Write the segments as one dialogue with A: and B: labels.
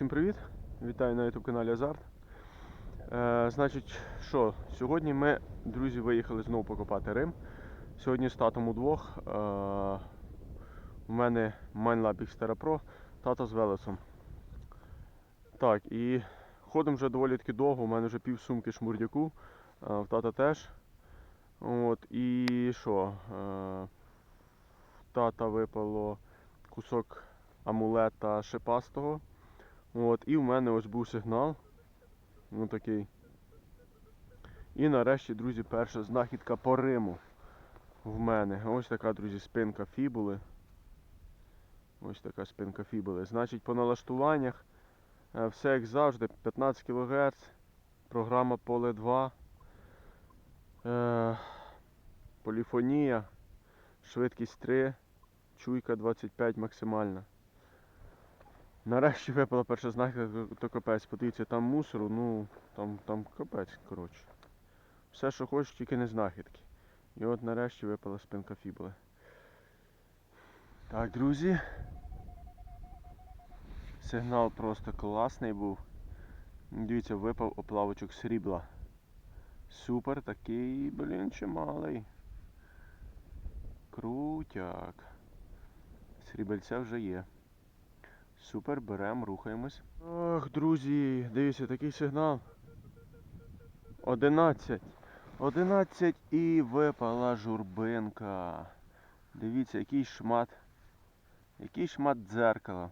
A: всім привіт! Вітаю на YouTube каналі Азарт. Е, значить, що, сьогодні ми, друзі, виїхали знову покопати Рим. Сьогодні з татом удвох. Е, у мене Mindlab Xterra Pro, тато з Велесом. Так, і ходимо вже доволі таки довго, у мене вже пів сумки шмурдяку, е, в тата теж. От, і що? Е, тата випало кусок амулета шипастого. От, і в мене ось був сигнал. Ну такий. І нарешті, друзі, перша знахідка по Риму в мене. Ось така, друзі, спинка фібули. Ось така спинка фібули. Значить, по налаштуваннях е, все як завжди, 15 кГц, програма Поле 2, е, поліфонія, швидкість 3, чуйка 25 максимальна. Нарешті випала перша знахідка, то капець. Подивіться, там мусору, ну, там, там капець, коротше. Все, що хочеш, тільки не знахідки. І от нарешті випала спинка фібули. Так, друзі. Сигнал просто класний був. Дивіться, випав оплавочок срібла. Супер, такий, блін, чималий. Крутяк. Срібельце вже є. Супер, беремо, рухаємось. Ох, друзі, дивіться, такий сигнал. 11. 11 і випала журбинка. Дивіться, який шмат. Який шмат дзеркала.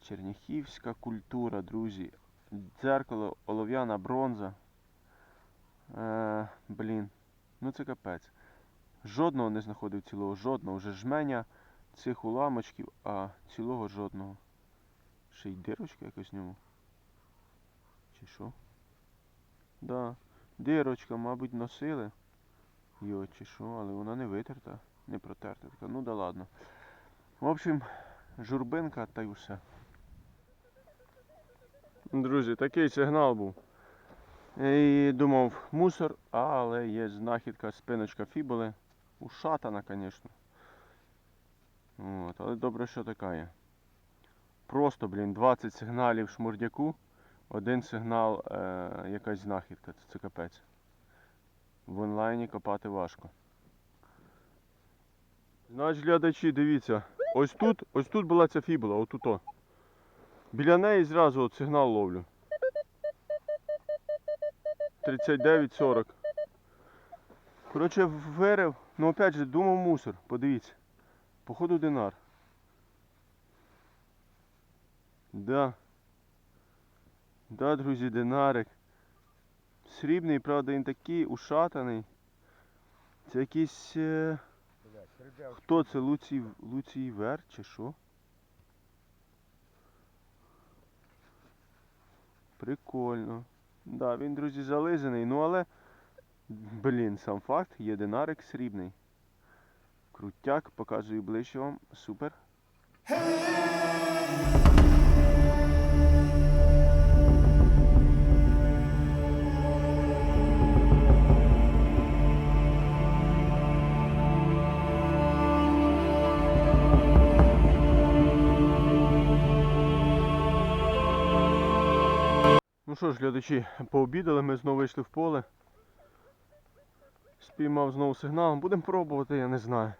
A: Черніхівська культура, друзі. Дзеркало, олов'яна бронза. Е, блін. Ну це капець. Жодного не знаходив цілого, жодного. Вже жменя цих уламочків, а цілого жодного. Ще й дирочка якась в ньому. Чи що? Да. Дирочка, мабуть, носили. Йо, чи що, але вона не витерта, не протерта. Така. Ну да ладно. В общем, журбинка та й усе. Друзі, такий сигнал був. І думав мусор, але є знахідка спиночка фібули. Ушатана, звісно. От, але добре, що така є. Просто, блін, 20 сигналів шмурдяку, один сигнал е, якась знахідка. Це, капець. В онлайні копати важко. Значить, глядачі, дивіться, ось тут, ось тут була ця фібула, отут. -о. Біля неї зразу от сигнал ловлю. 39-40. Коротше, вирив, ну опять же, думав мусор, подивіться. Походу динар. Да. Да, друзі, динарик. Срібний, правда, він такий ушатаний. Це якийсь... Е... Хто це? Луцій, Луцій Вер чи що? Прикольно. Да, він, друзі, зализаний, ну але... Блін, сам факт, є динарик срібний. Крутяк, показую ближче вам. Супер. Ну що ж, глядачі, пообідали, ми знову вийшли в поле. Спіймав знову сигнал. Будемо пробувати, я не знаю.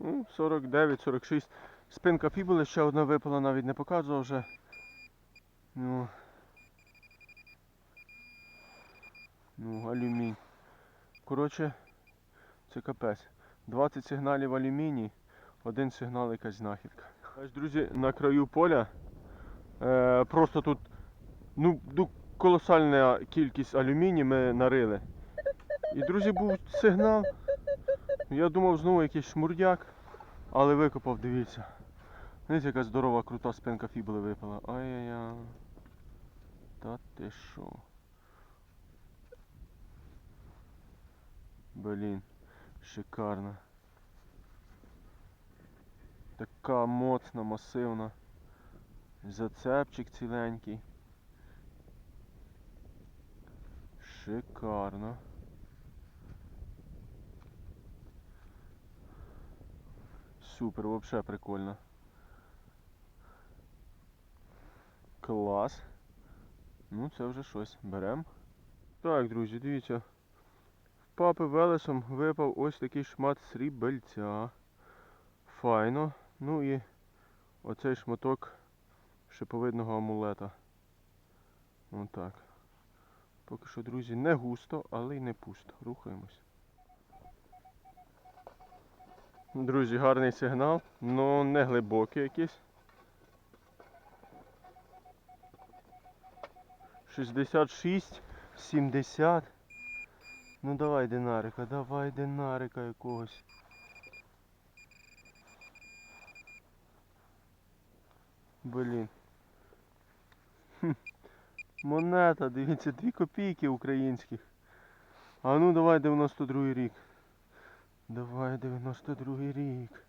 A: Ну, 49-46. Спинка фібули ще одна випала, навіть не показував вже. Ну, ну алюмінь. Коротше, це капець. 20 сигналів алюміній, один сигнал якась знахідка. Ось, друзі, на краю поля. Е, просто тут ну, ну, колосальна кількість алюмінію ми нарили. І, друзі, був сигнал. Я думав знову якийсь шмурдяк, але викопав, дивіться. Яка здорова, крута спинка фібули випала. Ай-яй-яй. Та ти що? Блін, шикарно. Така моцна, масивна. Зацепчик ціленький. Шикарно. Супер, взагалі прикольно. Клас. Ну, це вже щось. Берем. Так, друзі, дивіться. В папи Велесом випав ось такий шмат срібельця. Файно. Ну і оцей шматок шиповидного амулета. Отак. Поки що, друзі, не густо, але й не пусто. Рухаємось. Друзі, гарний сигнал, але не глибокий якийсь. 66, 70. Ну давай динарика, давай динарика якогось. Блін. Монета, дивіться, 2 копійки українських. А ну давай 92 рік. Давай 92 рік.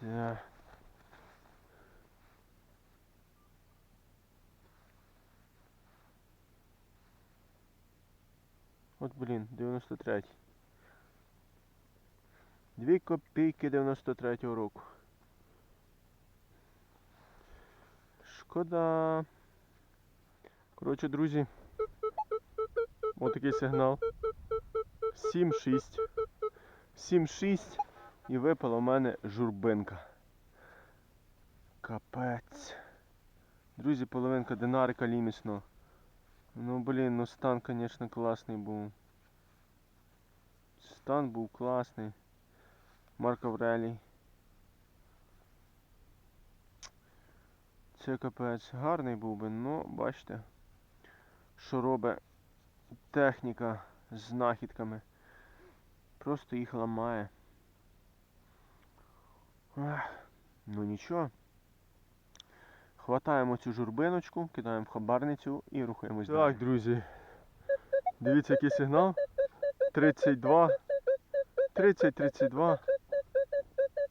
A: Так. От блін, 93. Дві копійки 93-го року. Шкода. Коротше, друзі. Отакий сигнал. 7-6. 7-6. І випала в мене журбинка. Капець. Друзі, половинка динарика лімісного. Ну блін, ну стан, звісно, класний був. Стан був класний. Марк Аврелій. Це капець. Гарний був би, ну, бачите, що робить техніка з знахідками. Просто їх ламає. Ах, ну нічого. Хватаємо цю журбиночку, кидаємо в хабарницю і рухаємось далі. Так, друзі. Дивіться, який сигнал. 32. 30, 32.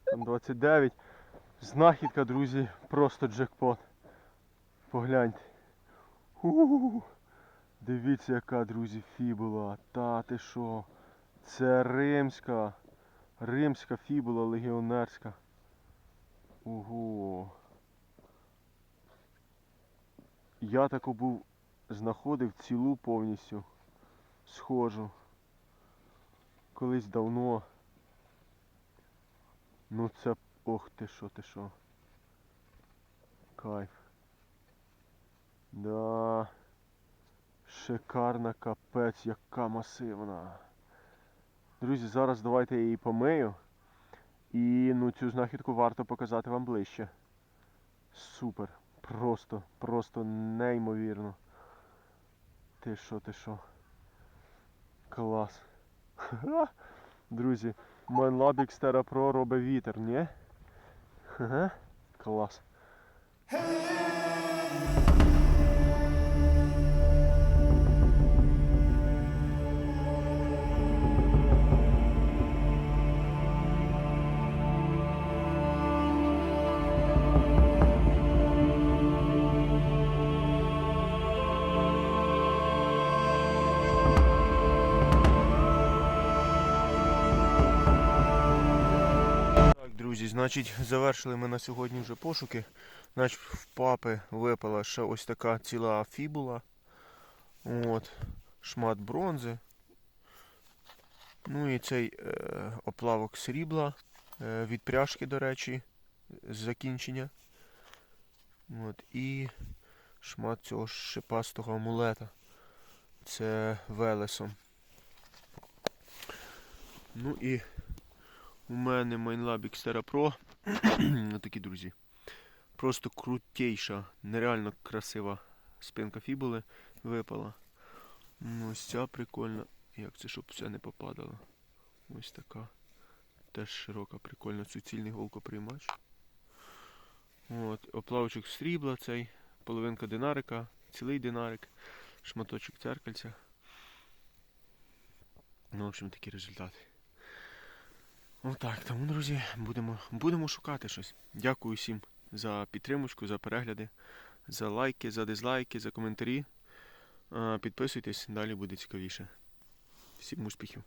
A: Там 29. Знахідка, друзі, просто джекпот. Погляньте. Ху-ху-ху. Дивіться, яка, друзі, фібула. Та ти що? Це римська. Римська фібула легіонерська. Ого. Я таку був знаходив цілу повністю схожу. Колись давно. Ну це ох ти що, ти що. Кайф. Да. Шикарна капець, яка масивна. Друзі, зараз давайте я її помию. І ну цю знахідку варто показати вам ближче. Супер. Просто, просто неймовірно. Ти що, ти що? Клас. Ха-ха. Друзі, Майнлабік Stera Pro робить вітер, ні? Ха-ха. Клас. Так, друзі, значить, завершили ми на сьогодні вже пошуки. Значить, в папи випала ще ось така ціла фібула. От, шмат бронзи. Ну і цей е, оплавок срібла е, від пряжки, до речі, з закінчення. От, і шмат цього шипастого амулета. Це велесом. Ну і у мене Майнлабік Stera Pro. Такі друзі. Просто крутейша, нереально красива спинка фібули випала. Ось ця прикольна. Як це, щоб все не попадало. Ось така. Теж широка, прикольна суцільний голкоприймач. От, оплавочок срібла цей, половинка динарика, цілий динарик, шматочок церкальця. Ну, в общем, такі результати. Отак, тому, друзі, будемо, будемо шукати щось. Дякую всім за підтримочку, за перегляди, за лайки, за дизлайки, за коментарі. Підписуйтесь, далі буде цікавіше. Всім успіхів!